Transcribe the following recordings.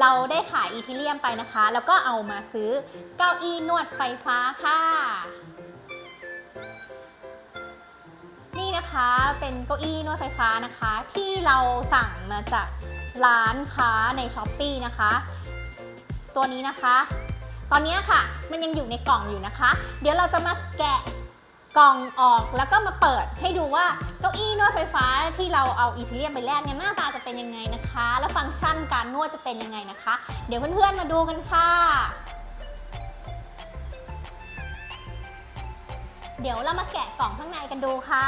เราได้ขายอีทิเลียมไปนะคะ แล้วก็เอามาซื้อเก้าอี้นวดไฟฟ้าค่ะ นี่นะคะเป็นเก้าอี้นวดไฟฟ้านะคะ ที่เราสั่งมาจากร้านค้าในช้อปปีนะคะ ตัวนี้นะคะ ตอนนี้ค่ะมันยังอยู่ในกล่องอยู่นะคะ เดี๋ยวเราจะมาแกะ กล่องออกแล้วก็มาเปิดให้ดูว่าเก้าอี้นวดไฟฟ้าที่เราเอาอีพีเรียมไปแลกเนี่ยหน้าตาจะเป็นยังไงนะคะ แล้วฟังก์ชันการนวดจะเป็นยังไงนะคะ เดี๋ยวเพื่อนๆมาดูกันค่ะ เดี๋ยวเรามาแกะกล่องข้างในกันดูค่ะ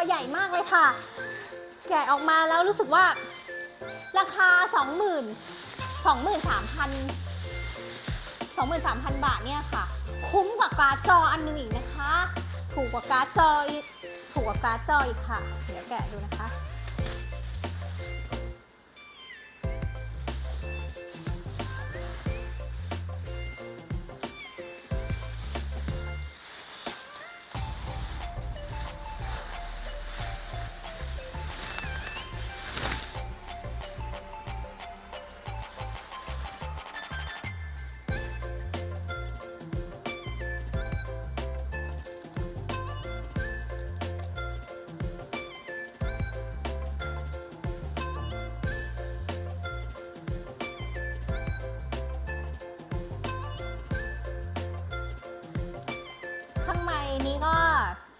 ตัวใหญ่มากเลยค่ะ แกะออกมาแล้วรู้สึกว่า ราคา 20,000 23,000 23,000 บาทเนี่ยค่ะ คุ้มกว่าการ์ดจออันหนึงอีกนะคะ ถูกกว่าการ์ดจออีกถูกกว่าการ์ดจออีกค่ะ เดี๋ยวแกะดูนะคะ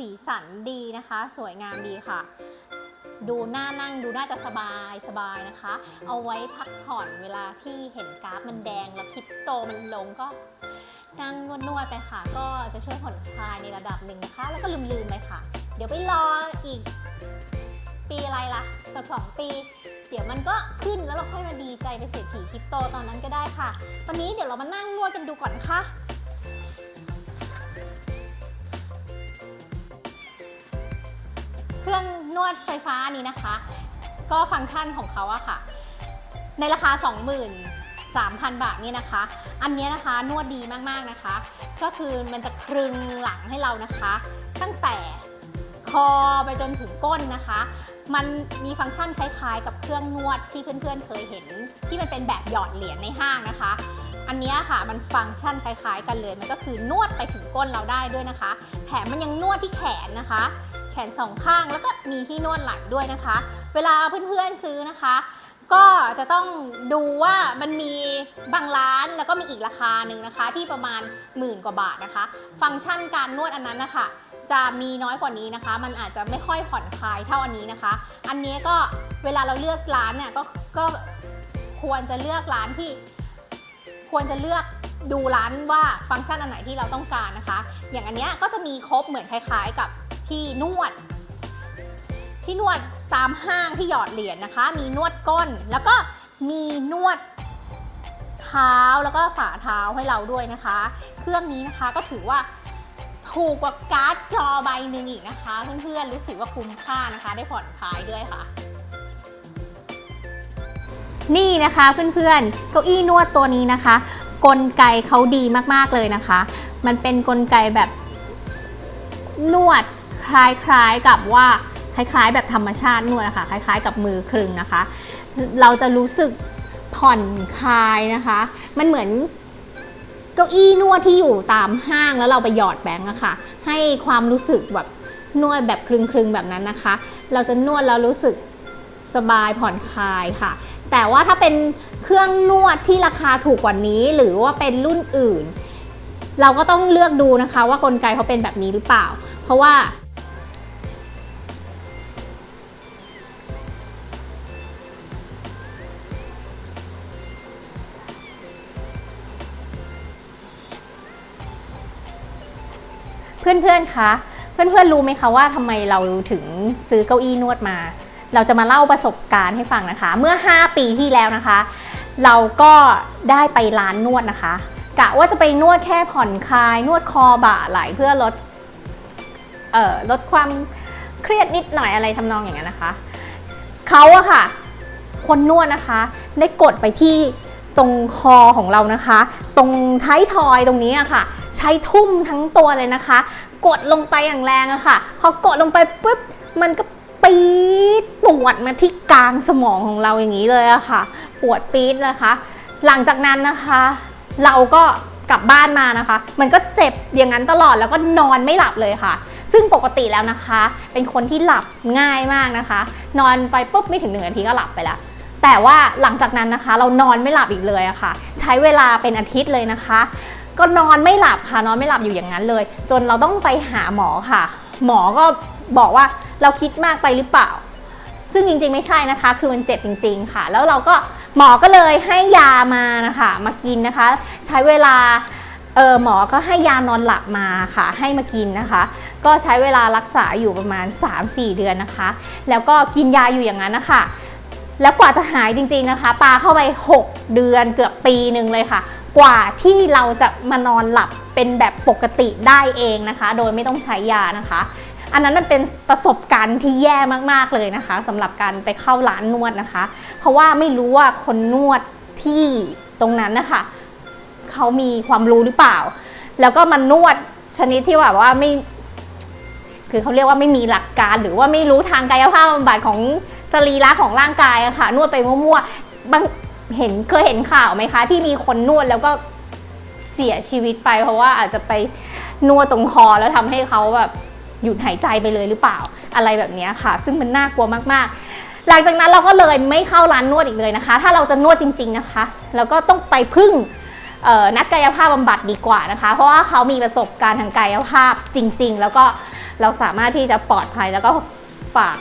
สีสันดีนะคะ สวยงามดีค่ะ ดูหน้านั่งดูน่าจะสบายสบายนะคะ เอาไว้พักผ่อนเวลาที่เห็นกราฟมันแดงแล้วคริปโตมันลงก็นั่งนวดๆไปค่ะ ก็จะช่วยผ่อนคลายในระดับหนึ่งนะคะ แล้วก็ลืมๆไปค่ะ เดี๋ยวไปรออีก ปีอะไรล่ะสักสองปี เดี๋ยวมันก็ขึ้นแล้วเราค่อยมาดีใจเป็นเศรษฐีคริปโตตอนนั้นก็ได้ค่ะ ตอนนี้เดี๋ยวเรามานั่งนวดกันดูก่อนนะคะ เครื่องนวดไฟฟ้านี้นะคะ ก็ฟังก์ชันของเขาอะค่ะ ในราคา 23,000 บาทนี่นะคะ อันเนี้ยนะคะนวดดีมากๆนะคะ ก็คือมันจะคลึงหลังให้เรานะคะ ตั้งแต่คอไปจนถึงก้นนะคะ มันมีฟังก์ชันคล้ายๆ กับเครื่องนวดที่เพื่อนๆเคยเห็น ที่มันเป็นแบบหยอดเหรียญในห้างนะคะ อันเนี้ยค่ะมันฟังก์ชันคล้ายๆ กันเลย มันก็คือนวดไปถึงก้นเราได้ด้วยนะคะ แถมมันยังนวดที่แขนนะคะ แขนสองข้างแล้วก็มีที่นวดหลังด้วยนะคะ เวลาเพื่อนๆซื้อนะคะ ก็จะต้องดูว่ามันมีบางร้านแล้วก็มีอีกราคาหนึ่งนะคะ ที่ประมาณหมื่นกว่าบาทนะคะ ฟังก์ชันการนวดอันนั้นนะคะจะมีน้อยกว่านี้นะคะ มันอาจจะไม่ค่อยผ่อนคลายเท่าอันนี้นะคะ อันนี้ก็เวลาเราเลือกร้านเนี่ยก็ก็ควรจะเลือกร้านที่ ควรจะเลือกดูร้านว่าฟังก์ชันอันไหนที่เราต้องการนะคะ อย่างอันเนี้ยก็จะมีครบเหมือนคล้าย ๆ กับ ที่นวด ที่นวดตามห้างที่หยอดเหรียญนะคะ มีนวดก้นแล้วก็มีนวดเท้าแล้วก็ฝ่าเท้าให้เราด้วยนะคะ เครื่องนี้นะคะก็ถือว่าถูกกว่าการ์ดจอใบหนึ่งอีกนะคะ เพื่อนๆรู้สึกว่าคุ้มค่านะคะ ได้ผ่อนคลายด้วยค่ะ นี่นะคะเพื่อนๆเก้าอี้นวดตัวนี้นะคะ กลไกเขาดีมากๆเลยนะคะ มันเป็นกลไกแบบนวด คล้ายๆกับว่าคล้ายๆ แบบธรรมชาตินวดนะคะคล้าย ๆ กับมือครึงนะคะ เราจะรู้สึกผ่อนคลายนะคะ มันเหมือนเก้าอี้นวดที่อยู่ตามห้างแล้วเราไปหยอดแบงก์อะค่ะ ให้ความรู้สึกแบบนวดแบบคลึงๆแบบนั้นนะคะ เราจะนวดแล้วรู้สึกสบายผ่อนคลายค่ะ แต่ว่าถ้าเป็นเครื่องนวดที่ราคาถูกกว่านี้ หรือว่าเป็นรุ่นอื่น เราก็ต้องเลือกดูนะคะ ว่ากลไกเขาเป็นแบบนี้หรือเปล่า เพราะว่า พื่อนๆ คะ เพื่อนๆ รู้ไหมคะว่าทำไมเราถึงซื้อเก้าอี้นวดมา เราจะมาเล่าประสบการณ์ให้ฟังนะคะ เมื่อ 5 ปีที่แล้วนะคะ เราก็ได้ไปร้านนวดนะคะ กะว่าจะไปนวดแค่ผ่อนคลาย นวดคอบ่าไหล่เพื่อลด เอ่อ ลดความเครียดนิดหน่อยอะไรทำนองอย่างนั้นนะคะ เขาอะค่ะ คนนวดนะคะ ได้กดไปที่ ตรงคอของเรานะคะ ตรงท้ายทอยตรงนี้อะค่ะ ใช้ทุ่มทั้งตัวเลยนะคะ กดลงไปอย่างแรงอะค่ะ พอกดลงไปปุ๊บมันก็ปี๊ดปวดมาที่กลางสมองของเราอย่างนี้เลยอะค่ะ ปวดปี๊ดนะคะ หลังจากนั้นนะคะ เราก็กลับบ้านมานะคะ มันก็เจ็บอย่างนั้นตลอดแล้วก็นอนไม่หลับเลยค่ะ ซึ่งปกติแล้วนะคะ เป็นคนที่หลับง่ายมากนะคะ นอนไปปุ๊บไม่ถึงหนึ่งนาทีก็หลับไปแล้ว แต่ว่าหลังจากนั้นนะคะ เรานอนไม่หลับอีกเลยอะค่ะ ใช้เวลาเป็นอาทิตย์เลยนะคะ ก็นอนไม่หลับค่ะนอนไม่หลับอยู่อย่างนั้นเลย จนเราต้องไปหาหมอค่ะ หมอก็บอกว่าเราคิดมากไปหรือเปล่า ซึ่งจริงๆไม่ใช่นะคะ คือมันเจ็บจริง ๆ ค่ะ แล้วเราก็หมอก็เลยให้ยามานะคะ มากินนะคะ ใช้เวลาเออหมอก็ให้ยานอนหลับมาค่ะ ให้มากินนะคะ ก็ใช้เวลารักษาอยู่ประมาณ 3-4 เดือนนะคะ แล้วก็กินยาอยู่อย่างนั้นนะคะ แล้วกว่าจะหายจริงๆนะคะ ปลาเข้าไป 6 เดือนเกือบปีหนึ่งเลยค่ะ กว่าที่เราจะมานอนหลับเป็นแบบปกติได้เองนะคะ โดยไม่ต้องใช้ยานะคะ อันนั้นมันเป็นประสบการณ์ที่แย่มากๆเลยนะคะสำหรับการไปเข้าร้านนวดนะคะ เพราะว่าไม่รู้ว่าคนนวดที่ตรงนั้นนะคะเขามีความรู้หรือเปล่า แล้วก็มันนวดชนิดที่แบบว่าไม่ คือเขาเรียกว่าไม่มีหลักการหรือว่าไม่รู้ทางกายภาพบำบัดของ สรีระของร่างกายอะค่ะ นวดไปมั่วๆบางเห็นเคยเห็นข่าวไหมคะ ที่มีคนนวดแล้วก็เสียชีวิตไป เพราะว่าอาจจะไปนวดตรงคอแล้วทำให้เขาแบบหยุดหายใจไปเลยหรือเปล่าอะไรแบบนี้ค่ะ ซึ่งมันน่ากลัวมากๆ หลังจากนั้นเราก็เลยไม่เข้าร้านนวดอีกเลยนะคะ ถ้าเราจะนวดจริง ๆนะคะ เราก็ต้องไปพึ่งนักกายภาพบำบัดดีกว่านะคะ เพราะว่าเขามีประสบการณ์ทางกายภาพจริง ๆ แล้วก็เราสามารถที่จะปลอดภัยแล้วก็ฝาก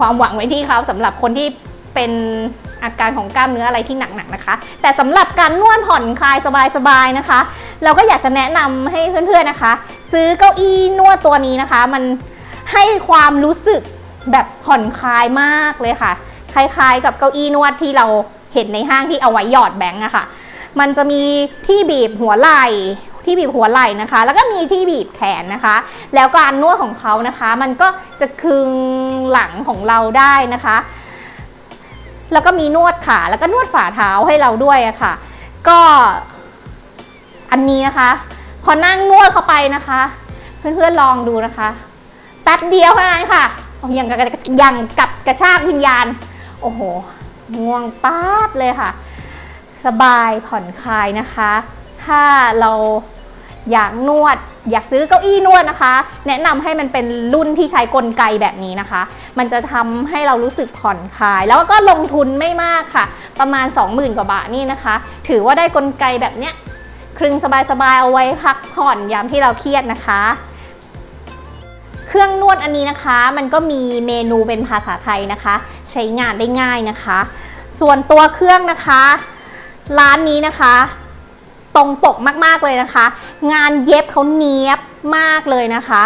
ความหวังไว้ที่เขาสำหรับคนที่เป็นอาการของกล้ามเนื้ออะไรที่หนักๆนะคะ แต่สำหรับการนวดผ่อนคลายสบายๆนะคะ เราก็อยากจะแนะนำให้เพื่อนๆนะคะ ซื้อเก้าอี้นวดตัวนี้นะคะ มันให้ความรู้สึกแบบผ่อนคลายมากเลยค่ะ คล้ายๆ กับเก้าอี้นวดที่เราเห็นในห้างที่เอาไว้หยอดแบงค์อะค่ะ มันจะมีที่บีบหัวไหล่ ที่บีบหัวไหล่นะคะ แล้วก็มีที่บีบแขนนะคะ แล้วการนวดของเขานะคะ มันก็จะคึงหลังของเราได้นะคะ แล้วก็มีนวดขาแล้วก็นวดฝ่าเท้าให้เราด้วยอะค่ะ ก็อันนี้นะคะ พอนั่งนวดเข้าไปนะคะ เพื่อนๆลองดูนะคะแป๊บเดียวเท่านั้นค่ะอยอย่างกับอย่างกับกระชากวิญญาณ โอ้โหง่วงป๊าบเลยค่ะ สบายผ่อนคลายนะคะ ถ้าเราอยากนวด อยากซื้อเก้าอี้นวดนะคะ แนะนำให้มันเป็นรุ่นที่ใช้กลไกแบบนี้นะคะ มันจะทำให้เรารู้สึกผ่อนคลาย แล้วก็ลงทุนไม่มากค่ะ ประมาณ 20,000 กว่าบาทนี่นะคะ ถือว่าได้กลไกแบบเนี้ยคลึงสบายๆเอาไว้พักผ่อนยามที่เราเครียดนะคะเครื่องนวดอันนี้นะคะ มันก็มีเมนูเป็นภาษาไทยนะคะ ใช้งานได้ง่ายนะคะ ส่วนตัวเครื่องนะคะ ร้านนี้นะคะ ตรงปกมากๆเลยนะคะ งานเย็บเขาเนี้ยบมากเลยนะคะ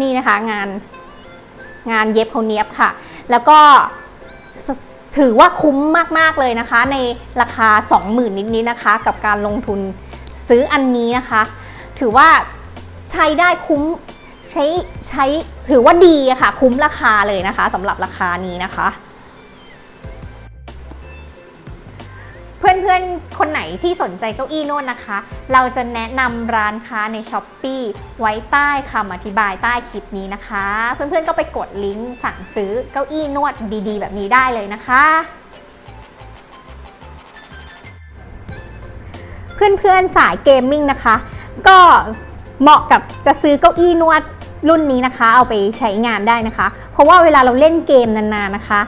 นี่นะคะงานงานเย็บเขาเนี้ยบค่ะ แล้วก็ถือว่าคุ้มมากๆเลยนะคะ ในราคา 20,000 นิดๆนะคะ กับการลงทุนซื้ออันนี้นะคะ ถือว่าใช้ได้คุ้มใช้ใช้ถือว่าดีค่ะ คุ้มราคาเลยนะคะสำหรับราคานี้นะคะ เพื่อนๆ คนไหนที่สนใจเก้าอี้นวดนะคะ เราจะแนะนำร้านค้าใน s h อ p e e ไว้ใต้คำอธิบายใต้คลิปนี้นะคะ เพื่อนๆ ก็ไปกดลิงก์สั่งซื้อเก้าอี้นวดดีๆ แบบนี้ได้เลยนะคะ เพื่อนๆ สายเกมมิ่งนะคะ ก็เหมาะกับจะซื้อเก้าอี้นวดรุ่นนี้นะคะ เอาไปใช้งานได้นะคะ เพราะว่าเวลาเราเล่นเกมนานๆนะคะ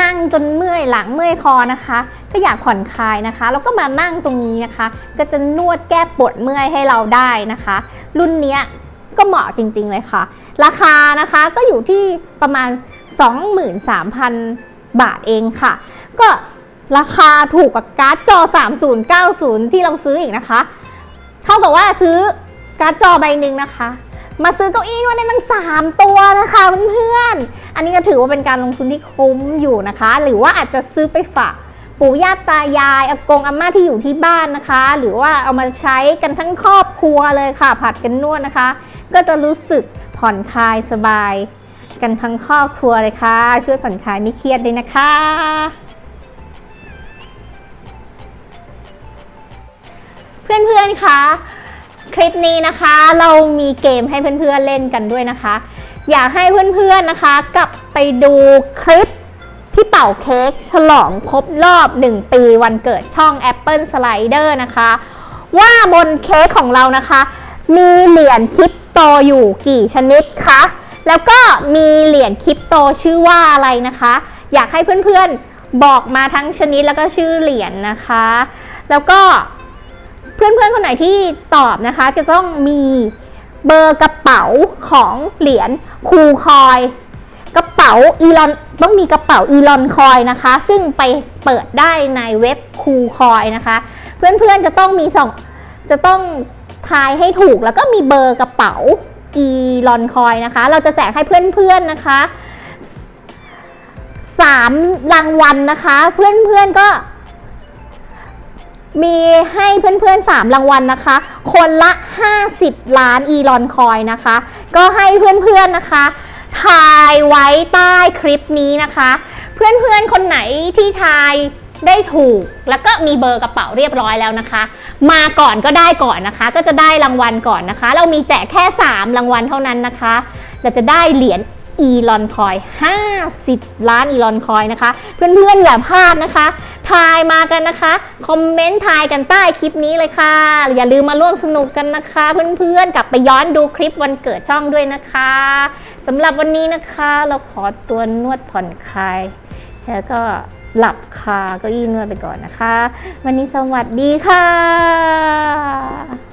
นั่งจนเมื่อยหลังเมื่อยคอนะคะ ก็อยากผ่อนคลายนะคะ แล้วก็มานั่งตรงนี้นะคะ ก็จะนวดแก้ปวดเมื่อยให้เราได้นะคะ รุ่นนี้ก็เหมาะจริง ๆ เลยค่ะ ราคานะคะก็อยู่ที่ประมาณ 23,000 บาทเองค่ะ ก็ราคาถูกกว่าการ์ดจอ 3090 ที่เราซื้ออีกนะคะ เท่ากับว่าซื้อการ์ดจอใบหนึ่งนะคะ มาซื้อเก้าอี้นวดได้ตั้ง 3 ตัวนะคะเพื่อนๆ อันนี้ก็ถือว่าเป็นการลงทุนที่คุ้มอยู่นะคะ หรือว่าอาจจะซื้อไปฝากปู่ย่าตายายอากงอาม่าที่อยู่ที่บ้านนะคะ หรือว่าเอามาใช้กันทั้งครอบครัวเลยค่ะ ผัดกันนวดนะคะ ก็จะรู้สึกผ่อนคลายสบาย กันทั้งครอบครัวเลยค่ะ ช่วยผ่อนคลายไม่เครียดเลยนะคะเพื่อนๆคะ คลิปนี้นะคะ เรามีเกมให้เพื่อนๆเล่นกันด้วยนะคะ อยากให้เพื่อนๆนะคะ กลับไปดูคลิปที่เป่าเค้กฉลองครบรอบ 1 ปีวันเกิดช่อง Apple Slider นะคะ ว่าบนเค้กของเรานะคะ มีเหรียญคริปโตอยู่กี่ชนิดคะแล้วก็มีเหรียญคริปโตชื่อว่าอะไรนะคะ อยากให้เพื่อนๆบอกมาทั้งชนิดแล้วก็ชื่อเหรียญนะคะ แล้วก็เพื่อนๆคนไหนที่ตอบนะคะ จะต้องมี เบอร์กระเป๋าของเหรียญคูคอย กระเป๋าอีลอนต้องมีกระเป๋าอีลอนคอยนะคะ ซึ่งไปเปิดได้ในเว็บคูคอยนะคะ เพื่อนๆจะต้องมีสองจะต้องทายให้ถูกแล้วก็มีเบอร์กระเป๋าอีลอนคอยนะคะ เราจะแจกให้เพื่อนๆนะคะสามรางวัลนะคะ เพื่อนๆก็ มีให้เพื่อนๆ 3 รางวัลนะคะ คนละ 50 ล้านอีลอนคอยนะคะ ก็ให้เพื่อนๆนะคะ ทายไว้ใต้คลิปนี้นะคะ เพื่อนๆ คนไหนที่ทายได้ถูก แล้วก็มีเบอร์กระเป๋าเรียบร้อยแล้วนะคะ มาก่อนก็ได้ก่อนนะคะ ก็จะได้รางวัลก่อนนะคะ เรามีแจกแค่ 3 รางวัลเท่านั้นนะคะ เราจะได้เหรียญ อีลอนคอย 50 ล้านอีลอนคอยนะคะ เพื่อนๆอย่าพลาดนะคะ ทายมากันนะคะ คอมเมนต์ทายกันใต้คลิปนี้เลยค่ะ อย่าลืมมาร่วมสนุกกันนะคะ เพื่อนๆกลับไปย้อนดูคลิปวันเกิดช่องด้วยนะคะสำหรับวันนี้นะคะเราขอตัวนวดผ่อนคลายแล้วก็หลับคาเก็อี้นวดไปก่อนนะคะ วันนี้สวัสดีค่ะ